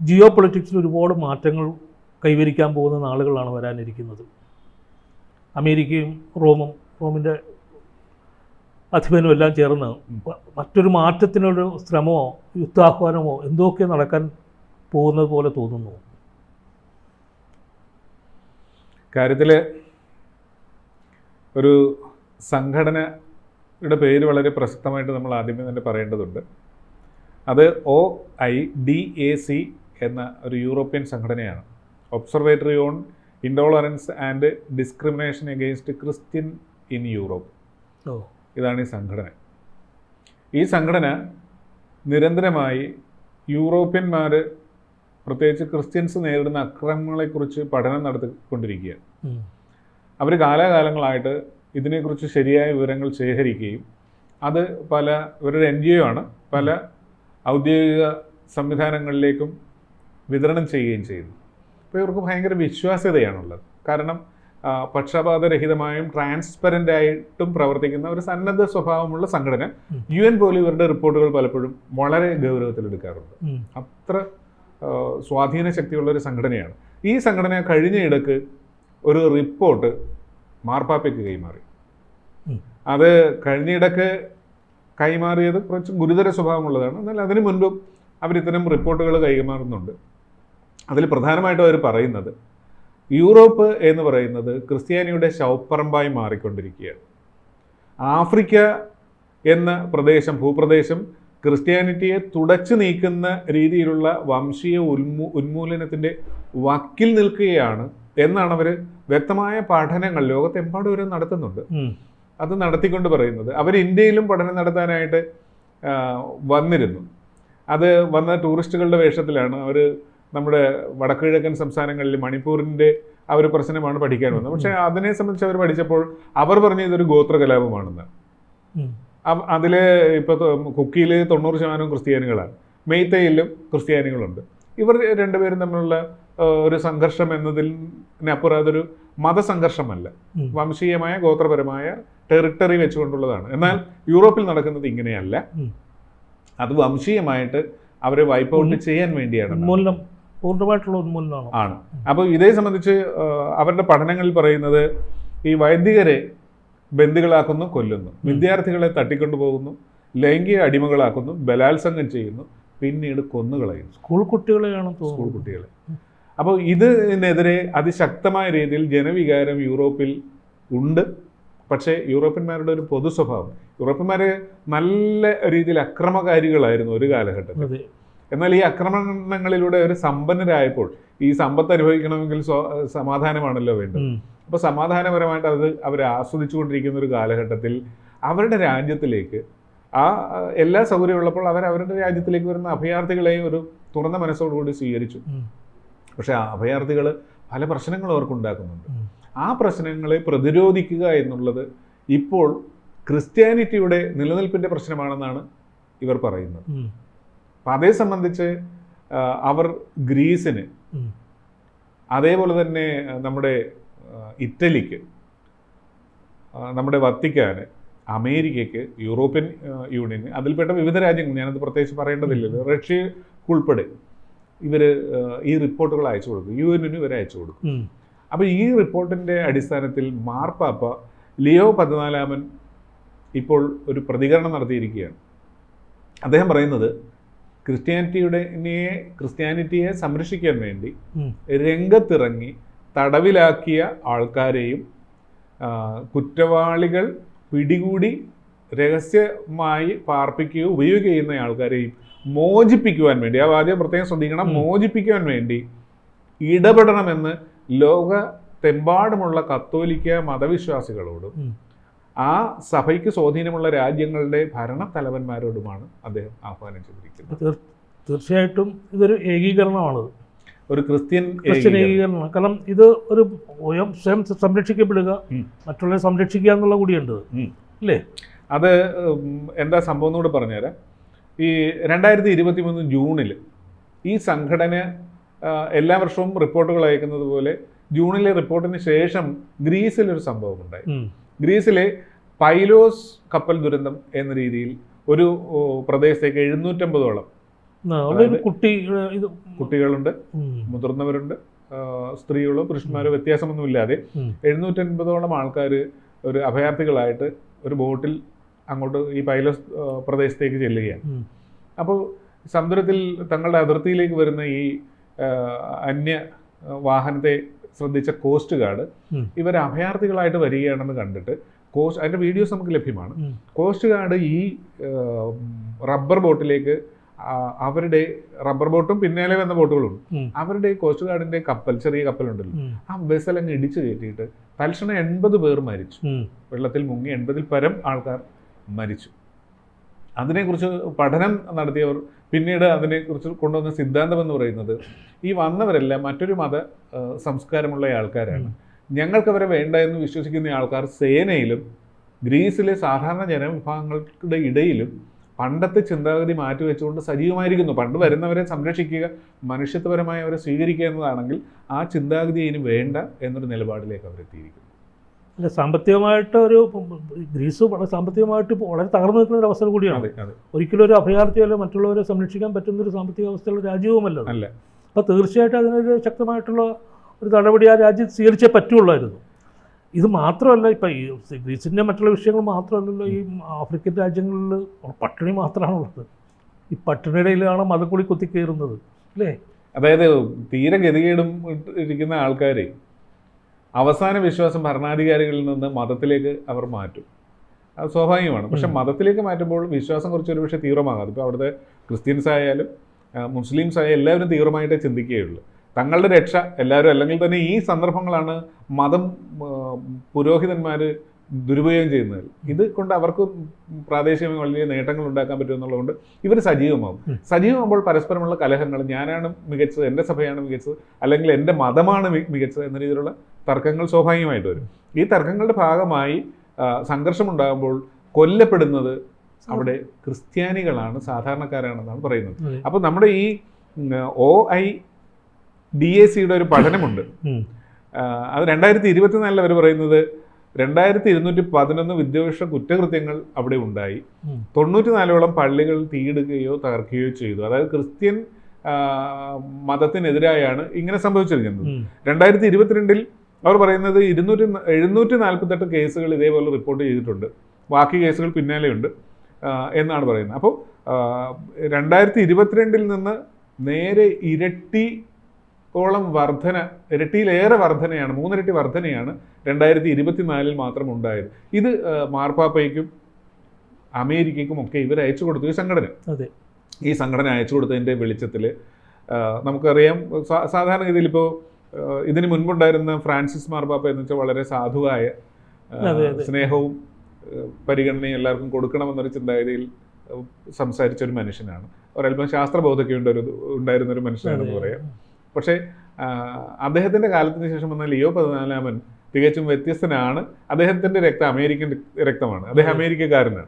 ജിയോ പൊളിറ്റിക്സിൽ ഒരുപാട് മാറ്റങ്ങൾ കൈവരിക്കാൻ പോകുന്ന നാളുകളാണ് വരാനിരിക്കുന്നത്. അമേരിക്കയും റോമും റോമിന്റെ അധിപനും എല്ലാം ചേർന്ന് മറ്റൊരു മാറ്റത്തിനൊരു ശ്രമമോ യുദ്ധാഹ്വാനമോ എന്തൊക്കെ നടക്കാൻ പോകുന്നത് പോലെ തോന്നുന്നു? കാര്യത്തിൽ ഒരു സംഘടനയുടെ പേര് വളരെ പ്രസക്തമായിട്ട് നമ്മൾ ആദ്യമേ തന്നെ പറയേണ്ടതുണ്ട്. അത് O I D A C എന്ന ഒരു യൂറോപ്യൻ സംഘടനയാണ്. Observatory on intolerance and discrimination against Christian in Europe ഇതാണ് ഈ സംഘടന. ഈ സംഘടന നിരന്തരമായി യൂറോപ്യന്മാർ പ്രത്യേകിച്ച് ക്രിസ്ത്യൻസ് നേരിടുന്ന അക്രമങ്ങളെക്കുറിച്ച് പഠനം നടത്തിക്കൊണ്ടിരിക്കുകയാണ്. അവർ കാലാകാലങ്ങളായിട്ട് ഇതിനെക്കുറിച്ച് ശരിയായ വിവരങ്ങൾ ശേഖരിക്കുകയും അത് പല ഇവരൊരു എൻ ജി ഒ ആണ് പല ഔദ്യോഗിക സംവിധാനങ്ങളിലേക്കും വിതരണം ചെയ്യുകയും ചെയ്യുന്നു. അപ്പോൾ ഇവർക്ക് ഭയങ്കര വിശ്വാസ്യതയാണുള്ളത്. കാരണം പക്ഷപാതരഹിതമായും ട്രാൻസ്പെറന്റ് ആയിട്ടും പ്രവർത്തിക്കുന്ന ഒരു സന്നദ്ധ സ്വഭാവമുള്ള സംഘടന. യു എൻ പോലും ഇവരുടെ റിപ്പോർട്ടുകൾ പലപ്പോഴും വളരെ ഗൗരവത്തിൽ എടുക്കാറുണ്ട് അത്ര സ്വാധീന ശക്തിയുള്ള ഒരു സംഘടനയാണ്. ഈ സംഘടന കഴിഞ്ഞ ഇടയ്ക്ക് ഒരു റിപ്പോർട്ട് മാർപ്പാപ്പയ്ക്ക് കൈമാറി. അത് കഴിഞ്ഞ ഇടയ്ക്ക് കൈമാറിയത് കുറച്ച് ഗുരുതര സ്വഭാവമുള്ളതാണ്. എന്നാൽ അതിനു മുൻപും അവരിത്തരം റിപ്പോർട്ടുകൾ കൈമാറുന്നുണ്ട്. അതിൽ പ്രധാനമായിട്ടും അവർ പറയുന്നത് യൂറോപ്പ് എന്ന് പറയുന്നത് ക്രിസ്ത്യാനിയുടെ ശവപ്പറമ്പായി മാറിക്കൊണ്ടിരിക്കുകയാണ്. ആഫ്രിക്ക എന്ന പ്രദേശം ഭൂപ്രദേശം ക്രിസ്ത്യാനിറ്റിയെ തുടച്ചു നീക്കുന്ന രീതിയിലുള്ള വംശീയ ഉന്മൂ ഉന്മൂലനത്തിന്റെ വക്കിൽ നിൽക്കുകയാണ് എന്നാണ് അവർ വ്യക്തമായ പഠനങ്ങൾ ലോകത്തെമ്പാടും അവർ നടത്തുന്നുണ്ട്. അത് നടത്തിക്കൊണ്ട് പറയുന്നത്. അവർ ഇന്ത്യയിലും പഠനം നടത്താനായിട്ട് വന്നിരുന്നു. അത് വന്ന ടൂറിസ്റ്റുകളുടെ വേഷത്തിലാണ് അവർ നമ്മുടെ വടക്കുകിഴക്കൻ സംസ്ഥാനങ്ങളിൽ മണിപ്പൂരിന്റെ ആ ഒരു പ്രശ്നമാണ് പഠിക്കാൻ വന്നത്. പക്ഷേ അതിനെ സംബന്ധിച്ച് അവർ പഠിച്ചപ്പോൾ അവർ പറഞ്ഞ ഇതൊരു ഗോത്ര കലാപമാണെന്ന് അതിൽ ഇപ്പോൾ അതിൽ ഇപ്പൊ കുക്കിയിൽ തൊണ്ണൂറ് ശതമാനവും ക്രിസ്ത്യാനികളാണ്. മെയ്ത്തയിലും ക്രിസ്ത്യാനികളുണ്ട്. ഇവർ രണ്ടുപേരും തമ്മിലുള്ള ഒരു സംഘർഷം എന്നതിനപ്പുറം അതൊരു മതസംഘർഷമല്ല. വംശീയമായ ഗോത്രപരമായ ടെറിട്ടറി വെച്ചുകൊണ്ടുള്ളതാണ്. എന്നാൽ യൂറോപ്പിൽ നടക്കുന്നത് ഇങ്ങനെയല്ല. അത് വംശീയമായിട്ട് അവരെ വൈപ്പ് ഔട്ട് ചെയ്യാൻ വേണ്ടിയാണ് പൂർണമായിട്ടുള്ള ഉന്മൂലനമാണ് ആണ്. അപ്പോൾ ഇതേ സംബന്ധിച്ച് അവരുടെ പഠനങ്ങളിൽ പറയുന്നത് ഈ വൈദികരെ ബന്ദികളാക്കുന്നു കൊല്ലുന്നു. വിദ്യാർത്ഥികളെ തട്ടിക്കൊണ്ടുപോകുന്നു ലൈംഗിക അടിമകളാക്കുന്നു ബലാത്സംഗം ചെയ്യുന്നു പിന്നീട് കൊന്നുകളയുന്നു. സ്കൂൾ കുട്ടികളെയാണ് സ്കൂൾ കുട്ടികളെ. അപ്പോൾ ഇതിനെതിരെ അതിശക്തമായ രീതിയിൽ ജനവികാരം യൂറോപ്പിൽ ഉണ്ട്. പക്ഷേ യൂറോപ്യന്മാരുടെ ഒരു പൊതു സ്വഭാവം യൂറോപ്യന്മാർ നല്ല രീതിയിൽ അക്രമകാരികളായിരുന്നു ഒരു കാലഘട്ടത്തിൽ. എന്നാൽ ഈ ആക്രമണങ്ങളിലൂടെ ഒരു സമ്പന്നരായപ്പോൾ ഈ സമ്പത്ത് അനുഭവിക്കണമെങ്കിൽ സമാധാനമാണല്ലോ വേണ്ടത്. അപ്പൊ അപ്പോൾ സമാധാനപരമായിട്ട് അത് അവർ ആസ്വദിച്ചുകൊണ്ടിരിക്കുന്ന ഒരു കാലഘട്ടത്തിൽ അവരുടെ രാജ്യത്തിലേക്ക് ആ എല്ലാ എല്ലാ സൗകര്യമുള്ളപ്പോൾ അവർ അവരുടെ രാജ്യത്തിലേക്ക് വരുന്ന അഭയാർത്ഥികളെയും ഒരു തുറന്ന മനസ്സോടുകൂടി സ്വീകരിച്ചു. പക്ഷെ ആ അഭയാർത്ഥികൾ പല പ്രശ്നങ്ങളും അവർക്ക് ഉണ്ടാക്കുന്നുണ്ട്. ആ പ്രശ്നങ്ങളെ പ്രതിരോധിക്കുക എന്നുള്ളത് ഇപ്പോൾ ക്രിസ്ത്യാനിറ്റിയുടെ നിലനിൽപ്പിന്റെ പ്രശ്നമാണെന്നാണ് ഇവർ പറയുന്നത്. അപ്പം അതേ സംബന്ധിച്ച് അവർ ഗ്രീസിന് അതേപോലെ തന്നെ നമ്മുടെ ഇറ്റലിക്ക് നമ്മുടെ വത്തിക്കാന് അമേരിക്കയ്ക്ക് യൂറോപ്യൻ യൂണിയന് അതിൽപ്പെട്ട വിവിധ രാജ്യങ്ങൾ ഞാനത് പ്രത്യേകിച്ച് പറയേണ്ടതില്ലല്ലോ റഷ്യ ഉൾപ്പെടെ ഇവർ ഈ റിപ്പോർട്ടുകൾ അയച്ചു കൊടുക്കും. യു എന്നിന് ഇവർ അയച്ചു കൊടുക്കും. അപ്പോൾ ഈ റിപ്പോർട്ടിന്റെ അടിസ്ഥാനത്തിൽ മാർപ്പാപ്പ ലിയോ പതിനാലാമൻ ഇപ്പോൾ ഒരു പ്രതികരണം നടത്തിയിരിക്കുകയാണ്. അദ്ദേഹം പറയുന്നത് ക്രിസ്ത്യാനിറ്റിയുടെ ക്രിസ്ത്യാനിറ്റിയെ സംരക്ഷിക്കാൻ വേണ്ടി. രംഗത്തിറങ്ങി തടവിലാക്കിയ ആൾക്കാരെയും കുറ്റവാളികൾ പിടികൂടി രഹസ്യമായി പാർപ്പിക്കുകയോ ഉപയോഗിക്കുക ചെയ്യുന്ന ആൾക്കാരെയും മോചിപ്പിക്കുവാൻ വേണ്ടി ആ വാദ്യം പ്രത്യേകം ശ്രദ്ധിക്കണം. മോചിപ്പിക്കുവാൻ വേണ്ടി ഇടപെടണമെന്ന് ലോകത്തെമ്പാടുമുള്ള കത്തോലിക്ക മതവിശ്വാസികളോടും. ആ സഭയ്ക്ക് സ്വാധീനമുള്ള രാജ്യങ്ങളുടെ ഭരണ തലവന്മാരോടുമാണ് അദ്ദേഹം ആഹ്വാനം ചെയ്തിരിക്കുന്നത് തീർച്ചയായിട്ടും ഇതൊരു ഏകീകരണമാണ് ഒരു ക്രിസ്ത്യൻ ക്രിസ്ത്യൻ ഏകീകരണം. കാരണം ഇത് ഒരു സ്വയം സ്വയം സംരക്ഷിക്കപ്പെടുക. മറ്റുള്ളവരെ സംരക്ഷിക്കുക എന്നുള്ള കൂടിയുണ്ട്. അല്ലേ അത് എന്താ സംഭവം എന്നൂടെ പറഞ്ഞുതരാം ഈ രണ്ടായിരത്തി ഇരുപത്തി മൂന്ന് ജൂണിൽ ഈ സംഘടന എല്ലാ വർഷവും റിപ്പോർട്ടുകൾ അയക്കുന്നത് പോലെ ജൂണിലെ റിപ്പോർട്ടിന് ശേഷം ഗ്രീസിൽ ഒരു സംഭവം ഉണ്ടായി. ഗ്രീസിലെ പൈലോസ് കപ്പൽ ദുരന്തം എന്ന രീതിയിൽ ഒരു പ്രദേശത്തേക്ക് എഴുന്നൂറ്റമ്പതോളം കുട്ടി കുട്ടികളുണ്ട് മുതിർന്നവരുണ്ട് സ്ത്രീകളോ പുരുഷന്മാരോ വ്യത്യാസമൊന്നുമില്ലാതെ. എഴുന്നൂറ്റൻപതോളം ആൾക്കാർ ഒരു അഭയാർത്ഥികളായിട്ട് ഒരു ബോട്ടിൽ അങ്ങോട്ട് ഈ പൈലസ് പ്രദേശത്തേക്ക് ചെല്ലുകയാണ്. അപ്പോൾ സമുദ്രത്തിൽ തങ്ങളുടെ അതിർത്തിയിലേക്ക് വരുന്ന ഈ അന്യ വാഹനത്തെ ശ്രദ്ധിച്ച കോസ്റ്റ് ഗാർഡ്. ഇവർ അഭയാർത്ഥികളായിട്ട് വരികയാണെന്ന് കണ്ടിട്ട് കോസ്റ്റ് അതിന്റെ വീഡിയോസ് നമുക്ക് ലഭ്യമാണ്. കോസ്റ്റ് ഗാർഡ് ഈ റബ്ബർ ബോട്ടിലേക്ക് അവരുടെ റബ്ബർ ബോട്ടും പിന്നാലെ വന്ന ബോട്ടുകളുണ്ട് ഉം. അവരുടെ കോസ്റ്റ് ഗാർഡിന്റെ കപ്പൽ ചെറിയ കപ്പലുണ്ടല്ലോ ആ വെസൽ അങ്ങ് ഇടിച്ചു കയറ്റിയിട്ട് തൽക്ഷണം എൺപത് പേർ മരിച്ചു. വെള്ളത്തിൽ മുങ്ങി എൺപതിൽ പരം ആൾക്കാർ മരിച്ചു. അതിനെക്കുറിച്ച് പഠനം നടത്തിയവർ പിന്നീട് അതിനെക്കുറിച്ച് കൊണ്ടുവന്ന സിദ്ധാന്തം എന്ന് പറയുന്നത് ഈ വന്നവരെല്ലാം മറ്റൊരു മത സംസ്കാരമുള്ള ആൾക്കാരാണ്. ഞങ്ങൾക്ക് അവരെ വേണ്ട എന്ന് വിശ്വസിക്കുന്ന ആൾക്കാർ സേനയിലും ഗ്രീസിലെ സാധാരണ ജനവിഭാഗങ്ങളുടെ ഇടയിലും പണ്ടത്തെ ചിന്താഗതി മാറ്റിവെച്ചുകൊണ്ട് സജീവമായിരിക്കുന്നു. പണ്ട് വരുന്നവരെ സംരക്ഷിക്കുക മനുഷ്യത്വപരമായി അവരെ സ്വീകരിക്കുക എന്നതാണെങ്കിൽ ആ ചിന്താഗതി ഇനി വേണ്ട എന്നൊരു നിലപാടിലേക്ക് അവരെത്തിയിരിക്കുന്നു. അല്ല സാമ്പത്തികമായിട്ട് ഒരു ഗ്രീസ് വളരെ സാമ്പത്തികമായിട്ട് ഇപ്പോൾ വളരെ തകർന്നു നിൽക്കുന്ന ഒരു അവസ്ഥ കൂടിയാണ്. ഒരിക്കലും ഒരു അഭയാർത്ഥിയല്ല മറ്റുള്ളവരെ സംരക്ഷിക്കാൻ പറ്റുന്ന ഒരു സാമ്പത്തിക അവസ്ഥയുള്ള രാജ്യവുമല്ല. അല്ല. അപ്പോൾ തീർച്ചയായിട്ടും അതിനൊരു ശക്തമായിട്ടുള്ള ഒരു നടപടി ആ രാജ്യം സ്വീകരിച്ചേ പറ്റുള്ളായിരുന്നു. ഇത് മാത്രമല്ല ഇപ്പം ഈ ഗ്രീസിന്റെ മറ്റുള്ള വിഷയങ്ങൾ മാത്രമല്ലല്ലോ ഈ ആഫ്രിക്കൻ രാജ്യങ്ങളിൽ പട്ടിണി മാത്രമാണുള്ളത്. ഈ പട്ടിണിയിലാണ് മതക്കുളി കുത്തിക്കേറുന്നത് അല്ലേ? അതായത് തീരെ ഗതികേടും ഇരിക്കുന്ന ആൾക്കാരെ അവസാന വിശ്വാസം ഭരണാധികാരികളിൽ നിന്ന് മതത്തിലേക്ക് അവർ മാറ്റും. അത് സ്വാഭാവികമാണ്. പക്ഷെ മതത്തിലേക്ക് മാറ്റുമ്പോൾ വിശ്വാസം കുറച്ച് ഒരു പക്ഷേ തീവ്രമാകാം. ഇപ്പോൾ അവിടുത്തെ ക്രിസ്ത്യൻസ് ആയാലും മുസ്ലിംസ് ആയാലും എല്ലാവരും തീവ്രമായിട്ടേ ചിന്തിക്കുകയുള്ളൂ. തങ്ങളുടെ രക്ഷ എല്ലാവരും അല്ലെങ്കിൽ തന്നെ ഈ സന്ദർഭങ്ങളാണ് മതം പുരോഹിതന്മാർ ദുരുപയോഗം ചെയ്യുന്നത് ഇത് കൊണ്ട് അവർക്ക് പ്രാദേശികമായി വലിയ നേട്ടങ്ങൾ ഉണ്ടാക്കാൻ പറ്റുമെന്നുള്ളതുകൊണ്ട് ഇവർ സജീവമാകും. സജീവമാകുമ്പോൾ പരസ്പരമുള്ള കലഹങ്ങൾ ഞാനാണ് മികച്ചത് എന്റെ സഭയാണ് മികച്ചത് അല്ലെങ്കിൽ എന്റെ മതമാണ് മികച്ചത് എന്ന രീതിയിലുള്ള തർക്കങ്ങൾ സ്വാഭാവികമായിട്ട് വരും. ഈ തർക്കങ്ങളുടെ ഭാഗമായി സംഘർഷം സംഘർഷമുണ്ടാകുമ്പോൾ കൊല്ലപ്പെടുന്നത് അവിടെ ക്രിസ്ത്യാനികളാണ് സാധാരണക്കാരാണെന്നാണ് പറയുന്നത്. അപ്പോൾ നമ്മുടെ ഈ ഒ ഐ ഡി എ സിയുടെ ഒരു പഠനമുണ്ട്. അത് രണ്ടായിരത്തി ഇരുപത്തിനാലിൽ അവർ പറയുന്നത് രണ്ടായിരത്തി ഇരുന്നൂറ്റി പതിനൊന്ന് വിദ്വേഷ കുറ്റകൃത്യങ്ങൾ അവിടെ ഉണ്ടായി. തൊണ്ണൂറ്റിനാലോളം പള്ളികൾ തീയിടുകയോ തകർക്കുകയോ ചെയ്തു. അതായത് ക്രിസ്ത്യൻ മതത്തിനെതിരായാണ് ഇങ്ങനെ സംഭവിച്ചിരിക്കുന്നത്. രണ്ടായിരത്തി ഇരുപത്തിരണ്ടിൽ അവർ പറയുന്നത് ഇരുന്നൂറ്റി എഴുന്നൂറ്റി നാൽപ്പത്തെട്ട് കേസുകൾ ഇതേപോലെ റിപ്പോർട്ട് ചെയ്തിട്ടുണ്ട്. ബാക്കി കേസുകൾ പിന്നാലെയുണ്ട് എന്നാണ് പറയുന്നത്. അപ്പോൾ രണ്ടായിരത്തി ഇരുപത്തിരണ്ടിൽ നിന്ന് നേരെ ഇരട്ടി ഓളം വർധന ഇരട്ടിയിലേറെ വർധനയാണ് മൂന്നിരട്ടി വർധനയാണ് രണ്ടായിരത്തി ഇരുപത്തിനാലിൽ മാത്രം ഉണ്ടായത്. ഇത് മാർപ്പാപ്പയ്ക്കും അമേരിക്കയ്ക്കും ഒക്കെ ഇവർ അയച്ചു കൊടുത്തു ഈ സംഘടന. അതെ. ഈ സംഘടന അയച്ചു കൊടുത്തതിന്റെ വെളിച്ചത്തിൽ നമുക്കറിയാം സാധാരണ സാധാരണഗതിയിൽ ഇപ്പോൾ ഇതിന് മുൻപുണ്ടായിരുന്ന ഫ്രാൻസിസ് മാർബാപ്പ എന്ന് വെച്ചാൽ വളരെ സാധുവായ. സ്നേഹവും പരിഗണനയും എല്ലാവർക്കും കൊടുക്കണമെന്നൊരു ചിന്താഗതിയിൽ സംസാരിച്ച ഒരു മനുഷ്യനാണ്. ഒരല്പം ശാസ്ത്രബോധമൊക്കെ ഉണ്ട് ഒരു ഉണ്ടായിരുന്ന ഒരു മനുഷ്യനാണെന്ന് പറയാം. പക്ഷേ അദ്ദേഹത്തിന്റെ കാലത്തിന് ശേഷം വന്ന ലിയോ പതിനാലാമൻ തികച്ചും വ്യത്യസ്തനാണ്. അദ്ദേഹത്തിന്റെ രക്തം അമേരിക്കൻ രക്തമാണ്. അദ്ദേഹം അമേരിക്കക്കാരനാണ്.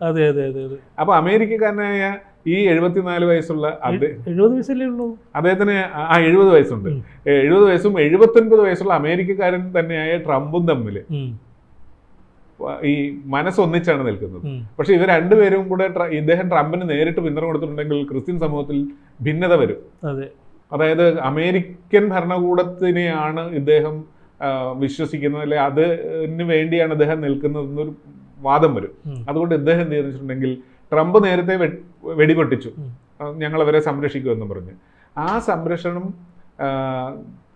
അപ്പൊ അമേരിക്കക്കാരനായ ഈ എഴുപത്തിനാല് വയസ്സുള്ള അദ്ദേഹം എഴുപത് വയസ്സല്ലേ ഉള്ളൂ? അദ്ദേഹത്തിന് ആ എഴുപത് വയസ്സുണ്ട്. എഴുപത് വയസ്സും എഴുപത്തൊൻപത് വയസ്സുള്ള അമേരിക്കക്കാരൻ തന്നെയായ ട്രംപും തമ്മിൽ. ഈ മനസ്സൊന്നിച്ചാണ് നിൽക്കുന്നത്. പക്ഷെ ഇവർ രണ്ടുപേരും കൂടെ ഇദ്ദേഹം ട്രംപിന് നേരിട്ട് പിന്തുണ കൊടുത്തിട്ടുണ്ടെങ്കിൽ ക്രിസ്ത്യൻ സമൂഹത്തിൽ ഭിന്നത വരും. അതെ. അതായത് അമേരിക്കൻ ഭരണകൂടത്തിനെയാണ് ഇദ്ദേഹം വിശ്വസിക്കുന്നത്. അല്ലെ അതിന് വേണ്ടിയാണ് അദ്ദേഹം നിൽക്കുന്നതെന്നൊരു വാദം വരും. അതുകൊണ്ട് ഇദ്ദേഹം എന്ത് ചെയ്തിട്ടുണ്ടെങ്കിൽ ട്രംപ് നേരത്തെ വെടിപൊട്ടിച്ചു. ഞങ്ങൾ അവരെ സംരക്ഷിക്കുമെന്ന് പറഞ്ഞ്. ആ സംരക്ഷണം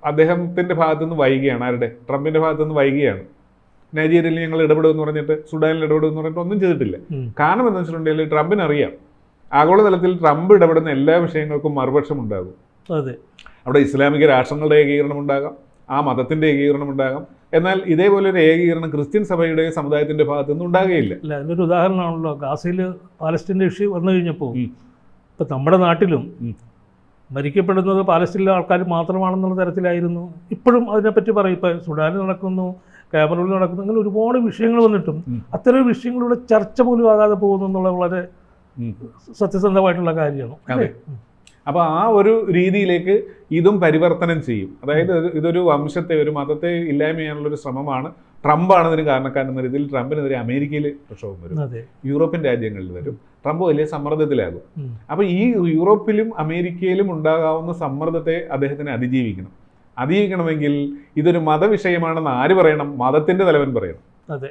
അദ്ദേഹത്തിന്റെ ഭാഗത്തുനിന്ന് വൈകിയാണ്. ആരുടെ? ട്രംപിന്റെ ഭാഗത്തുനിന്ന് വൈകിയാണ്. നൈജീരിയയിൽ ഞങ്ങൾ ഇടപെടുമെന്ന് പറഞ്ഞിട്ട് സുഡാനിൽ ഇടപെടുമെന്ന് പറഞ്ഞിട്ട് ഒന്നും ചെയ്തിട്ടില്ല. കാരണം എന്ന് വെച്ചിട്ടുണ്ടെങ്കിൽ ട്രംപിന് അറിയാം ആഗോളതലത്തിൽ ട്രംപ് ഇടപെടുന്ന എല്ലാ വിഷയങ്ങൾക്കും മറുപക്ഷം ഉണ്ടാകും. അതെ. അവിടെ ഇസ്ലാമിക രാഷ്ട്രങ്ങളുടെ ഏകീകരണം ഉണ്ടാകാം. ആ മതത്തിന്റെ ഏകീകരണം ഉണ്ടാകാം. എന്നാൽ ഇതേപോലെ ഒരു ഏകീകരണം ക്രിസ്ത്യൻ സഭയുടെ സമുദായത്തിന്റെ ഭാഗത്തുനിന്ന് ഉണ്ടാകുകയില്ല അല്ല അതിനൊരു ഉദാഹരണമാണല്ലോ. ഗാസയിൽ പാലസ്റ്റീന്റെ ഇഷ്യൂ വന്നു കഴിഞ്ഞപ്പോൾ ഇപ്പൊ നമ്മുടെ നാട്ടിലും മരിക്കപ്പെടുന്നത് പാലസ്റ്റീനിലെ ആൾക്കാർ മാത്രമാണെന്നുള്ള തരത്തിലായിരുന്നു. ഇപ്പോഴും അതിനെപ്പറ്റി പറയും. ഇപ്പം സുഡാനിൽ നടക്കുന്നു കേബറിൽ നടക്കുന്നു അങ്ങനെ ഒരുപാട് വിഷയങ്ങൾ വന്നിട്ടും. അത്തരം വിഷയങ്ങളുടെ ചർച്ച പോലും ആകാതെ പോകുന്നു എന്നുള്ള വളരെ. സത്യസന്ധമായിട്ടുള്ള കാര്യമാണ്. അതെ. അപ്പൊ ആ ഒരു രീതിയിലേക്ക് ഇതും പരിവർത്തനം ചെയ്യും. അതായത് ഇതൊരു വംശത്തെ ഒരു മതത്തെ ഇല്ലായ്മ ചെയ്യാനുള്ള ഒരു ശ്രമമാണ്. ആണ് ഇതിന് കാരണക്കാരൻ എന്ന രീതിയിൽ ട്രംപിനെതിരെ അമേരിക്കയിൽ പ്രക്ഷോഭം വരും. യൂറോപ്യൻ രാജ്യങ്ങളിൽ വരും. ട്രംപ് വലിയ സമ്മർദ്ദത്തിലാകും. അപ്പോൾ ഈ യൂറോപ്പിലും അമേരിക്കയിലും ഉണ്ടാകാവുന്ന സമ്മർദ്ദത്തെ അദ്ദേഹത്തിന് അതിജീവിക്കണം. അതിജീവിക്കണമെങ്കിൽ ഇതൊരു മതവിഷയമാണെന്ന് ആര് പറയണം? മതത്തിന്റെ തലവൻ പറയണം. അതെ.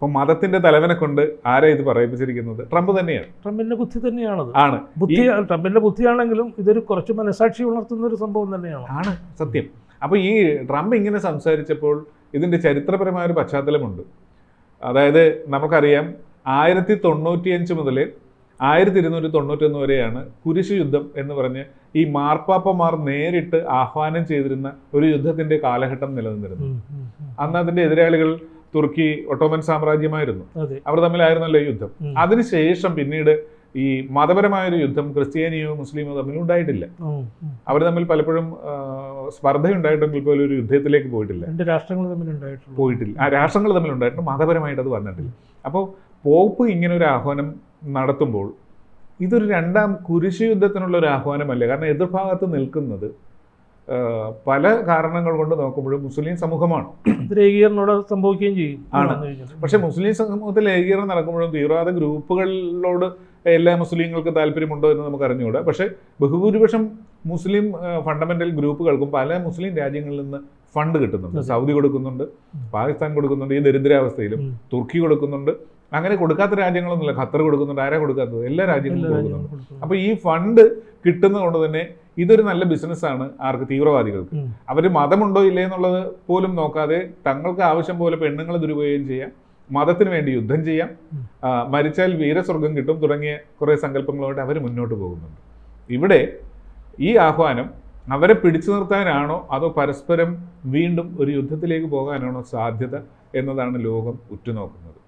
അപ്പം മതത്തിന്റെ തലവനെ കൊണ്ട് ആരാ ഇത് പറയിപ്പിച്ചിരിക്കുന്നത്? ട്രംപ് തന്നെയാണ്. ട്രംപിന്റെ ബുദ്ധി തന്നെയാണത്. ആണ്. ബുദ്ധി ട്രംപിന്റെ ബുദ്ധിയാണെങ്കിലും ഇതൊരു കുറച്ച് മനസാക്ഷി ഉണർത്തുന്ന ഒരു സംഭവം തന്നെയാണ്. ആണ് സത്യം. അപ്പോൾ ഈ ട്രംപ് ഇങ്ങനെ സംസാരിച്ചപ്പോൾ ഇതിന്റെ ചരിത്രപരമായ ഒരു പശ്ചാത്തലമുണ്ട്. അതായത് നമുക്കറിയാം ആയിരത്തി തൊണ്ണൂറ്റിയഞ്ച് മുതൽ ആയിരത്തി ഇരുന്നൂറ്റി തൊണ്ണൂറ്റൊന്ന് വരെയാണ് കുരിശ് യുദ്ധം എന്ന് പറഞ്ഞ് ഈ മാർപ്പാപ്പമാർ നേരിട്ട് ആഹ്വാനം ചെയ്തിരുന്ന ഒരു യുദ്ധത്തിന്റെ കാലഘട്ടം നിലനിന്നിരുന്നു. അന്ന് അതിന്റെ എതിരാളികൾ തുർക്കി ഒട്ടോമൻ സാമ്രാജ്യമായിരുന്നു. അവർ തമ്മിലായിരുന്നല്ലോ യുദ്ധം. അതിനുശേഷം പിന്നീട് ഈ മതപരമായ ഒരു യുദ്ധം ക്രിസ്ത്യാനിയോ മുസ്ലിമോ തമ്മിൽ ഉണ്ടായിട്ടില്ല. അവർ തമ്മിൽ പലപ്പോഴും സ്പർദ്ധ സ്പർദ്ധയുണ്ടായിട്ടെങ്കിൽ പോലും ഒരു യുദ്ധത്തിലേക്ക് പോയിട്ടില്ല. രണ്ട് രാഷ്ട്രങ്ങൾ തമ്മിൽ പോയിട്ടില്ല. ആ രാഷ്ട്രങ്ങൾ തമ്മിൽ ഉണ്ടായിട്ട് മതപരമായിട്ട് അത് വന്നിട്ടില്ല. അപ്പോൾ പോപ്പ് ഇങ്ങനെ ഒരു ആഹ്വാനം നടത്തുമ്പോൾ ഇതൊരു രണ്ടാം കുരിശ് യുദ്ധത്തിനുള്ള ഒരു ആഹ്വാനമല്ലേ. കാരണം എതിർഭാഗത്ത് നിൽക്കുന്നത് പല കാരണങ്ങൾ കൊണ്ട് നോക്കുമ്പോഴും മുസ്ലിം സമൂഹമാണ് ഏകീകരണോടെ സംഭവിക്കുകയും ചെയ്യും ആണ്. പക്ഷെ മുസ്ലിം സമൂഹത്തിൽ ഏകീകരണം നടക്കുമ്പോഴും തീവ്രവാദ ഗ്രൂപ്പുകളിലോട് എല്ലാ മുസ്ലിങ്ങൾക്ക് താല്പര്യമുണ്ടോ എന്ന് നമുക്ക് അറിഞ്ഞുകൂടാ പക്ഷേ ബഹുഭൂരിപക്ഷം മുസ്ലിം ഫണ്ടമെന്റൽ ഗ്രൂപ്പുകൾക്കും പല മുസ്ലിം രാജ്യങ്ങളിൽ നിന്ന് ഫണ്ട് കിട്ടുന്നുണ്ട്. സൗദി കൊടുക്കുന്നുണ്ട് പാകിസ്ഥാൻ കൊടുക്കുന്നുണ്ട് ഈ ദരിദ്രാവസ്ഥയിലും. തുർക്കി കൊടുക്കുന്നുണ്ട് അങ്ങനെ കൊടുക്കാത്ത രാജ്യങ്ങളൊന്നുമില്ല ഖത്തർ കൊടുക്കുന്നുണ്ട് ആരാ കൊടുക്കാത്തത് എല്ലാ രാജ്യങ്ങളും കൊടുക്കുന്നുണ്ട് അപ്പൊ. അപ്പോൾ ഈ ഫണ്ട് കിട്ടുന്നതുകൊണ്ട് തന്നെ ഇതൊരു നല്ല ബിസിനസ്സാണ് ആർക്ക് തീവ്രവാദികൾക്ക്. അവർ മതമുണ്ടോ ഇല്ലേ എന്നുള്ളത് പോലും നോക്കാതെ തങ്ങൾക്ക് ആവശ്യം പോലെ പെണ്ണുങ്ങളെ ദുരുപയോഗം ചെയ്യാം മതത്തിന് വേണ്ടി യുദ്ധം ചെയ്യാം മരിച്ചാൽ വീരസ്വർഗം കിട്ടും തുടങ്ങിയ കുറേ സങ്കല്പങ്ങളോടെ അവർ മുന്നോട്ട് പോകുന്നുണ്ട്. ഇവിടെ ഈ ആഹ്വാനം അവരെ പിടിച്ചു നിർത്താനാണോ അതോ പരസ്പരം വീണ്ടും ഒരു യുദ്ധത്തിലേക്ക് പോകാനാണോ സാധ്യത എന്നതാണ് ലോകം ഉറ്റുനോക്കുന്നത്.